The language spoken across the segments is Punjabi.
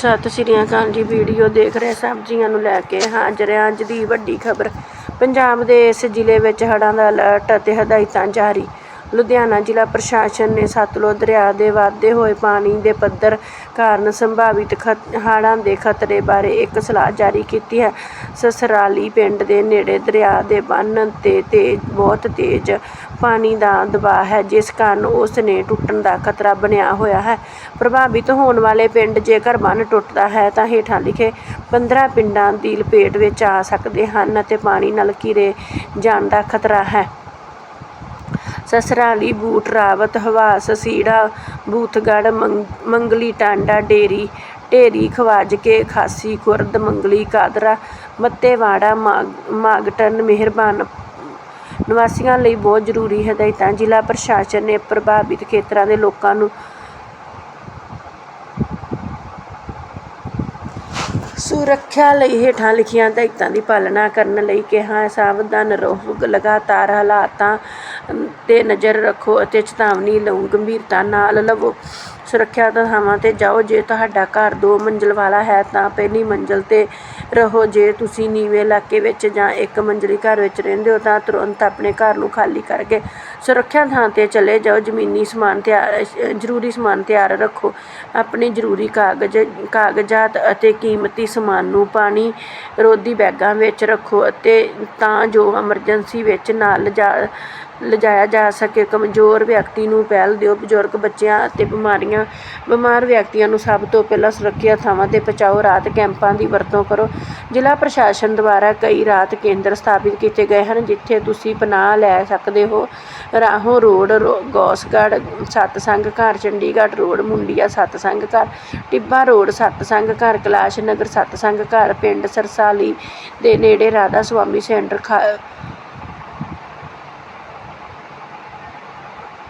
ਸਤਿ ਸ਼੍ਰੀ ਅਕਾਲ ਜੀ ਵੀਡੀਓ ਦੇਖ ਰਹੇ ਸਬਜ਼ੀਆਂ ਨੂੰ ਲੈ ਕੇ ਹਾਜ਼ਰ ਹਾਂ ਅੱਜ ਦੀ ਵੱਡੀ ਖਬਰ। ਪੰਜਾਬ ਦੇ ਇਸ ਜ਼ਿਲ੍ਹੇ ਵਿੱਚ ਹੜ੍ਹਾਂ ਦਾ ਅਲਰਟ ਅਤੇ ਹਦਾਇਤਾਂ ਜਾਰੀ। ਲੁਧਿਆਣਾ ਜ਼ਿਲ੍ਹਾ ਪ੍ਰਸ਼ਾਸਨ ਨੇ ਸਤਲੁਜ ਦਰਿਆ ਦੇ ਵਧਦੇ ਹੋਏ ਪਾਣੀ ਦੇ ਪੱਧਰ ਕਾਰਨ ਸੰਭਾਵਿਤ ਖਤ- ਹੜ੍ਹਾਂ ਦੇ ਖਤਰੇ ਬਾਰੇ ਇੱਕ ਸਲਾਹ ਜਾਰੀ ਕੀਤੀ ਹੈ। ਸਸਰਾਲੀ ਪਿੰਡ ਦੇ ਨੇੜੇ ਦਰਿਆ ਦੇ ਬੰਨ੍ਹ ਤੇ ਤੇਜ਼, ਬਹੁਤ ਤੇਜ਼ ਪਾਣੀ ਦਾ ਦਬਾਅ ਹੈ, ਜਿਸ ਕਾਰਨ ਉਸ ਨੇ ਟੁੱਟਣ ਦਾ ਖਤਰਾ ਬਣਿਆ ਹੋਇਆ ਹੈ। ਪ੍ਰਭਾਵਿਤ ਹੋਣ ਵਾਲੇ ਪਿੰਡ ਜੇਕਰ ਬੰਨ੍ਹ ਟੁੱਟਦਾ ਹੈ, ਤਾਂ ਹੇਠਾਂ ਲਿਖੇ 15 ਪਿੰਡਾਂ ਦੀ ਲਪੇਟ ਵਿੱਚ ਆ ਸਕਦੇ ਹਨ ਅਤੇ ਪਾਣੀ ਨਾਲ ਘਿਰੇ ਜਾਣ ਦਾ ਖਤਰਾ ਹੈ। ਸਸਰਾਲੀ ਬੂਟ, ਰਾਵਤ ਹਵਾਸ ਸੀੜਾ ਬੂਥਗੜ੍ਹ ਮੰਗ- ਮੰਗਲੀ, ਟਾਂਡਾ, ਡੇਰੀ, ਢੇਰੀ ਖਵਾਜਕੇ ਖਾਸੀ, ਖੁਰਦ, ਮੰਗਲੀ, ਕਾਦਰਾ, ਮੱਤੇਵਾੜਾ, ਮਾਗ- ਮਾਗਟਨ, ਮਿਹਰਬਾਨ। ਨਿਵਾਸੀਆਂ ਲਈ ਬਹੁਤ ਜ਼ਰੂਰੀ ਹਦਾਇਤਾਂ। ਜ਼ਿਲ੍ਹਾ ਪ੍ਰਸ਼ਾਸਨ ਨੇ ਪ੍ਰਭਾਵਿਤ ਖੇਤਰਾਂ ਦੇ ਲੋਕਾਂ ਨੂੰ ਸੁਰੱਖਿਆ ਲਈ ਹੇਠਾਂ ਲਿਖੀਆਂ ਹਦਾਇਤਾਂ ਦੀ ਪਾਲਣਾ ਕਰਨ ਲਈ ਕਿਹਾ। ਹੈ ਸਾਵਧਾਨ ਰਹੋ। ਲਗਾਤਾਰ ਹਾਲਾਤਾਂ ਤੇ ਨਜ਼ਰ ਰੱਖੋ ਅਤੇ ਚੇਤਾਵਨੀ ਲਓ ਗੰਭੀਰਤਾ ਨਾਲ ਲਵੋ। ਸੁਰੱਖਿਅਤ ਥਾਵਾਂ ਤੇ ਜਾਓ। ਜੇ ਤੁਹਾਡਾ ਘਰ ਦੋ ਮੰਜ਼ਿਲ ਵਾਲਾ ਹੈ, ਤਾਂ ਪਹਿਲੀ ਮੰਜ਼ਿਲ ਤੇ ਰਹੋ। ਜੇ ਤੁਸੀਂ ਨੀਵੇਂ ਇਲਾਕੇ ਵਿੱਚ ਜਾਂ ਇੱਕ ਮੰਜ਼ਲੀ ਘਰ ਵਿੱਚ ਰਹਿੰਦੇ ਹੋ, ਤਾਂ ਤੁਰੰਤ ਆਪਣੇ ਘਰ ਨੂੰ ਖਾਲੀ ਕਰਕੇ ਸੁਰੱਖਿਆ ਥਾਂ ਤੇ ਚਲੇ ਜਾਓ। ਜ਼ਮੀਨੀ ਸਮਾਨ ਤਿਆਰ, ਜ਼ਰੂਰੀ ਸਮਾਨ ਤਿਆਰ ਰੱਖੋ। ਆਪਣੇ ਜ਼ਰੂਰੀ ਕਾਗਜ਼, ਕਾਗਜ਼ਾਤ ਅਤੇ ਕੀਮਤੀ ਸਮਾਨ ਨੂੰ ਪਾਣੀ, ਰੋਧੀ ਬੈਗਾਂ ਵਿੱਚ ਰੱਖੋ ਅਤੇ ਤਾਂ ਜੋ ਐਮਰਜੈਂਸੀ ਵਿੱਚ ਨਾ ਲਿਜਾ, ਲਿਜਾਇਆ ਜਾ ਸਕੇ। ਕਮਜ਼ੋਰ ਵਿਅਕਤੀ ਨੂੰ ਪਹਿਲ ਦਿਓ। ਬਜ਼ੁਰਗ ਬੱਚਿਆਂ ਅਤੇ ਬਿਮਾਰੀਆਂ ਬਿਮਾਰ ਵਿਅਕਤੀਆਂ ਨੂੰ ਸਭ ਤੋਂ ਪਹਿਲਾਂ ਸੁਰੱਖਿਅਤ ਥਾਵਾਂ ਤੇ ਪਹੁੰਚਾਓ। ਰਾਤ ਕੈਂਪਾਂ ਦੀ ਵਰਤੋਂ ਕਰੋ। ਜ਼ਿਲ੍ਹਾ ਪ੍ਰਸ਼ਾਸਨ ਦੁਆਰਾ ਕਈ ਰਾਹਤ ਕੇਂਦਰ ਸਥਾਪਿਤ ਕੀਤੇ ਗਏ ਹਨ, ਜਿੱਥੇ ਤੁਸੀਂ ਪਨਾਹ ਲੈ ਸਕਦੇ ਹੋ। ਰਾਹੋਂ ਰੋਡ, ਰੋ- ਸਤਸੰਗ ਘਰ, ਚੰਡੀਗੜ੍ਹ ਰੋਡ, ਮੁੰਡੀਆ ਸਤਸੰਗ ਘਰ, ਟਿੱਬਾ ਰੋਡ, ਸਤਸੰਗ ਘਰ, ਕੈਲਾਸ਼ ਨਗਰ ਸਤਸੰਗ ਘਰ, ਪਿੰਡ ਸਰਸਾਲੀ ਦੇ ਨੇੜੇ ਰਾਧਾ ਸੁਆਮੀ ਸੈਂਟਰ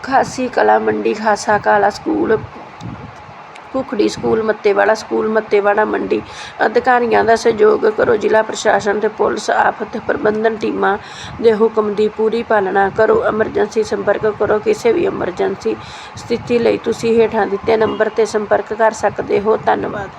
ਖਾਸੀ ਕਲਾ ਮੰਡੀ, Khasa Kala school Kukhri school, Mattewara school, Mattewara ਮੰਡੀ। ਅਧਿਕਾਰੀਆਂ ਦਾ ਸਹਿਯੋਗ ਕਰੋ। ਜ਼ਿਲ੍ਹਾ ਪ੍ਰਸ਼ਾਸਨ ਤੇ ਪੁਲਿਸ ਆਫਤ ਪ੍ਰਬੰਧਨ ਟੀਮਾਂ ਦੇ ਹੁਕਮ ਦੀ ਪੂਰੀ ਪਾਲਣਾ ਕਰੋ। ਐਮਰਜੈਂਸੀ ਸੰਪਰਕ ਕਰੋ। ਕਿਸੇ ਵੀ ਐਮਰਜੈਂਸੀ ਸਥਿਤੀ ਲਈ ਤੁਸੀਂ ਹੇਠਾਂ ਦਿੱਤੇ ਨੰਬਰ ਤੇ ਸੰਪਰਕ ਕਰ ਸਕਦੇ ਹੋ। ਧੰਨਵਾਦ।